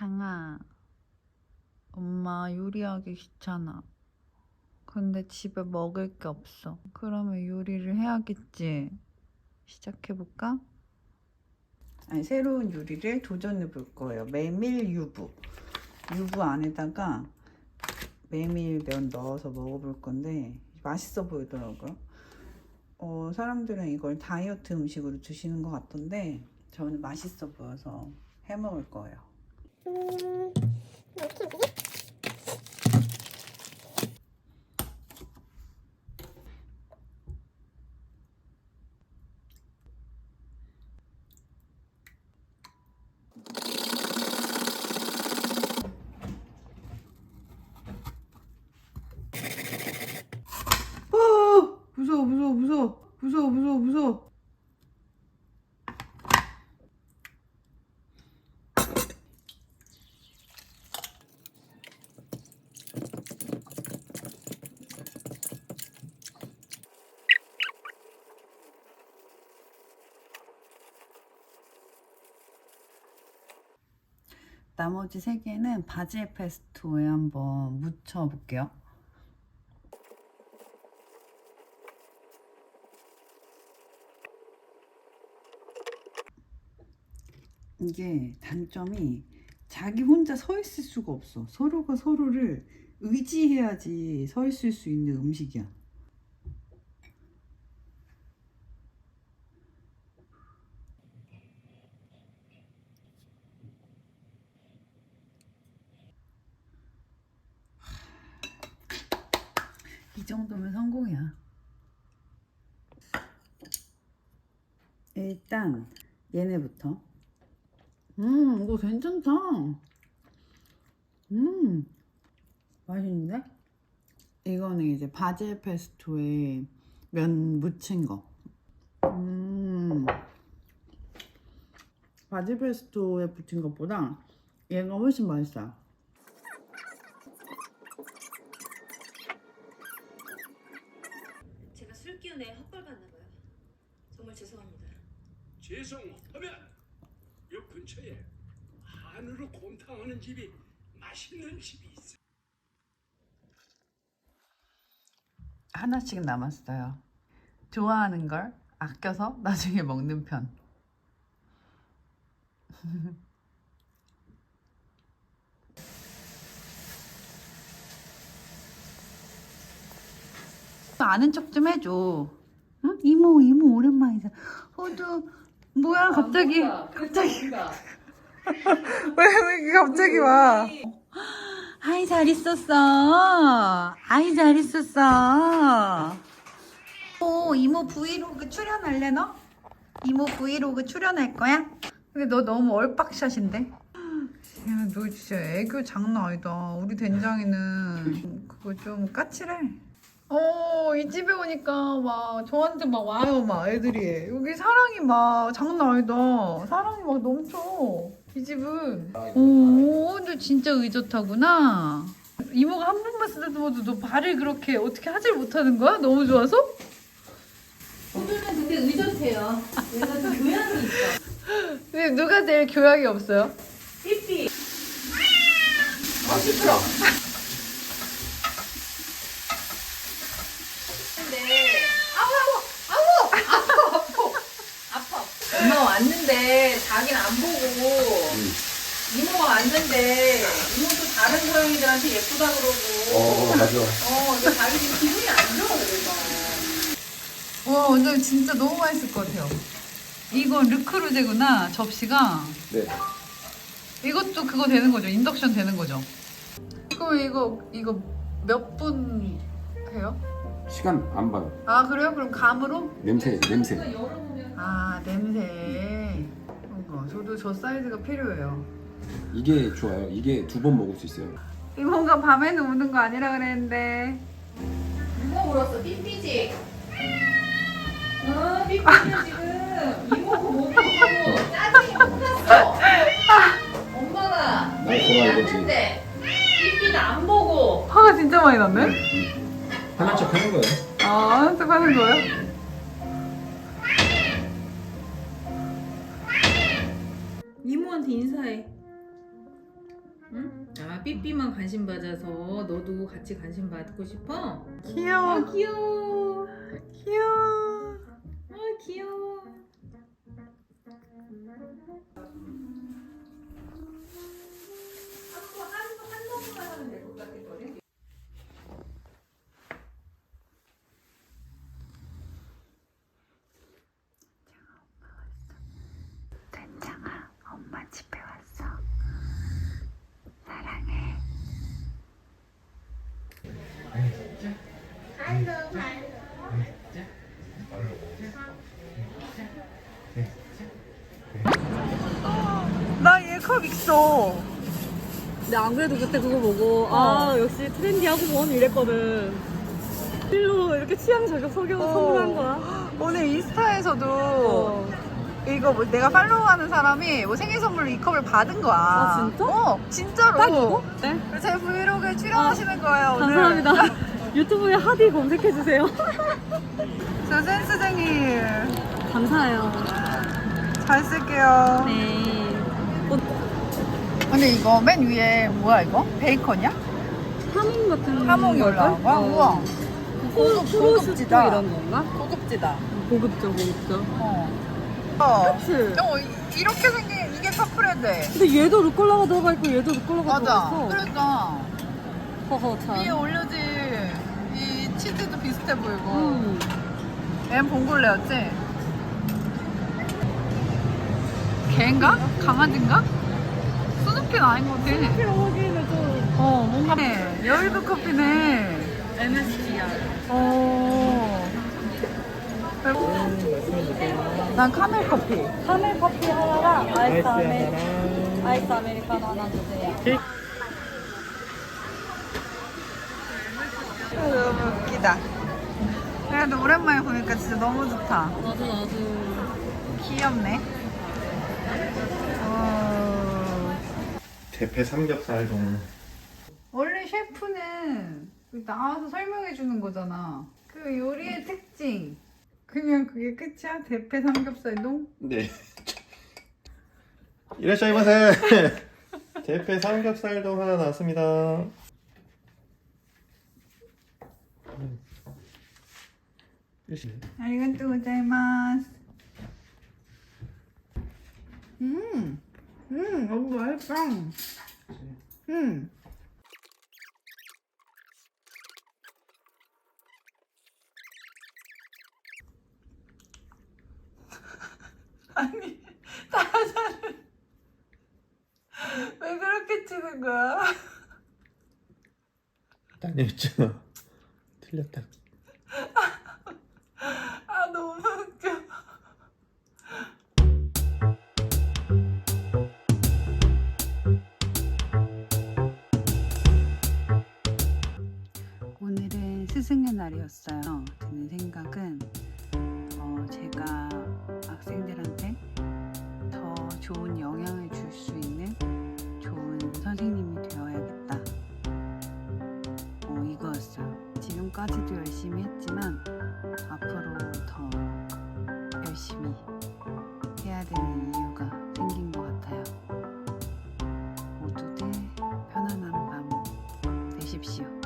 장아, 엄마 요리하기 귀찮아. 근데 집에 먹을 게 없어. 그러면 요리를 해야겠지. 시작해볼까? 아니, 새로운 요리를 도전해 볼 거예요. 메밀 유부. 유부 안에다가 메밀면 넣어서 먹어볼 건데 맛있어 보이더라고요. 어, 사람들은 이걸 다이어트 음식으로 드시는 것 같던데 저는 맛있어 보여서 해 먹을 거예요. 어! 무서워 무서워 무서워 무서워 무서워 무서워 나머지 세 개는 바질 페스토에 한번 묻혀 볼게요. 이게 단점이 자기 혼자 서 있을 수가 없어. 서로가 서로를 의지해야지 서 있을 수 있는 음식이야. 이 정도면 성공이야. 일단 얘네부터. 음, 이거 괜찮다. 음, 맛있는데? 이거는 이제 바질 페스토에 면 묻힌 거. 음, 바질 페스토에 붙인 것보다 얘가 훨씬 맛있어요. 제가 술 기운에 헛벌받나 봐요. 정말 죄송합니다. 죄송하면 요 근처에 한우로 곰탕하는 집이 맛있는 집이 있어. 하나씩 남았어요. 좋아하는 걸 아껴서 나중에 먹는 편. 아는 척 좀 해줘. 응? 이모, 이모 오랜만이다. 호두, 뭐야 갑자기? 갑자기 왜, 왜 이렇게 갑자기 와? 아이 잘 있었어. 아이 잘 있었어. 오 이모 브이로그 출연할래 너? 이모 브이로그 출연할 거야? 근데 너 너무 얼빡샷인데? 야, 너 진짜 애교 장난 아니다. 우리 된장이는 그거 좀 까칠해. 어, 이 집에 오니까 막 저한테 막 와요, 막 애들이. 여기 사랑이 막 장난 아니다. 사랑이 막 넘쳐. 이 집은. 오, 너 진짜 의젓하구나. 이모가 한 번만 쓰다듬어도 너 발을 그렇게 어떻게 하질 못하는 거야? 너무 좋아서? 오늘은 근데 의젓해요. 얘가 좀 교양이 있어. 근데 누가 제일 교양이 없어요? 삐삐. 맛있죠? 근데 아우 아우 아우 아파 아파 아파. 엄마 왔는데 자기는 안 보고 이모가 왔는데 이모도 다른 서양이들한테 예쁘다 그러고. 어 맞아. 어, 근데 자기 지금 기분이 안 좋아 그래서. 와, 근데 진짜 너무 맛있을 것 같아요. 이거 르크루제구나, 접시가. 네. 이것도 그거 되는 거죠? 인덕션 되는 거죠? 그럼 이거, 이거 몇 분 해요? 시간 안 봐요. 아, 그래요? 그럼 감으로? 냄새, 냄새. 아, 냄새. 저도 저 사이즈가 필요해요. 이게 좋아요. 이게 두 번 먹을 수 있어요. 이모가 밤에는 우는 거 아니라 그랬는데. 누가 울었어? 삐삐지? 어, 삐삐는 지금 이모가 못 보고 짜증이 혼났어. 엄마가 날 보라 이거지. 했는데 삐삐는 안 보고 화가 진짜 많이 났네? 하는 척 하는 거예요. 아, 하는 척 하는 거예요? 이모한테 인사해. 응? 아 삐삐만 관심 받아서 너도 같이 관심 받고 싶어? 귀여워. 아 귀여워. 귀여워. 아 귀여워. 된장아, 엄마 집에 왔어. 사랑해. 나 얘 컵 있어. 근데 안 그래도 그때 그거 보고 아 역시 트렌디하구먼 이랬거든. 실로 이렇게 취향 저격 속여 어. 선물한 거야. 오늘 인스타에서도 어. 이거 뭐 내가 팔로우하는 사람이 뭐 생일 선물로 이 컵을 받은 거야. 아, 진짜? 어, 진짜로. 딱 이거? 네. 그래서 제 브이로그에 출연하시는 거예요 오늘. 감사합니다. 유튜브에 하디 검색해 주세요. 저 센스쟁이 감사해요. 잘 쓸게요. 네. 근데 이거 맨 위에 뭐야 이거? 베이컨이야? 하몽 같은 하몽이? 올라온 거야? 어. 우와. 고급, 프로슈트 고급지다. 이런 건가? 고급지다. 고급져 고급져. 어. 어. 그치? 어, 이- 이렇게 생긴 이게 카프레데. 근데 얘도 루꼴라가 들어가 있고 얘도 루꼴라가 맞아. 들어가 있어. 그러니까 허허 참. 위에 올려진 비슷해 보이고. 음. 얘는 봉골레였지? 개인가? 강아지인가? 스누피는 아닌 것 같아. 하기에는 좀 어, 뭔가. 네, 여의도 커피네. MSG야. 어. 난 카멜 커피. 카멜 커피 하나랑 아이스 아메 아이스 아메리카노 하나 주세요. 기다. 그래도 오랜만에 보니까 진짜 너무 좋다. 나도 나도. 귀엽네. 어... 대패 삼겹살동 원래 셰프는 나와서 설명해 주는 거잖아. 그 요리의 특징. 그냥 그게 끝이야? 대패 삼겹살 동? 네 이라샤이마세 대패 삼겹살 동 하나 나왔습니다 고자이마스. 음, 음, 너무 맛있어. 음. 아니, 타자를 왜 그렇게 치는 거야? 아니었잖아 틀렸다 아 너무 웃겨. 오늘은 스승의 날이었어요. 드는 생각은 어, 제가 학생들한테 더 좋은 모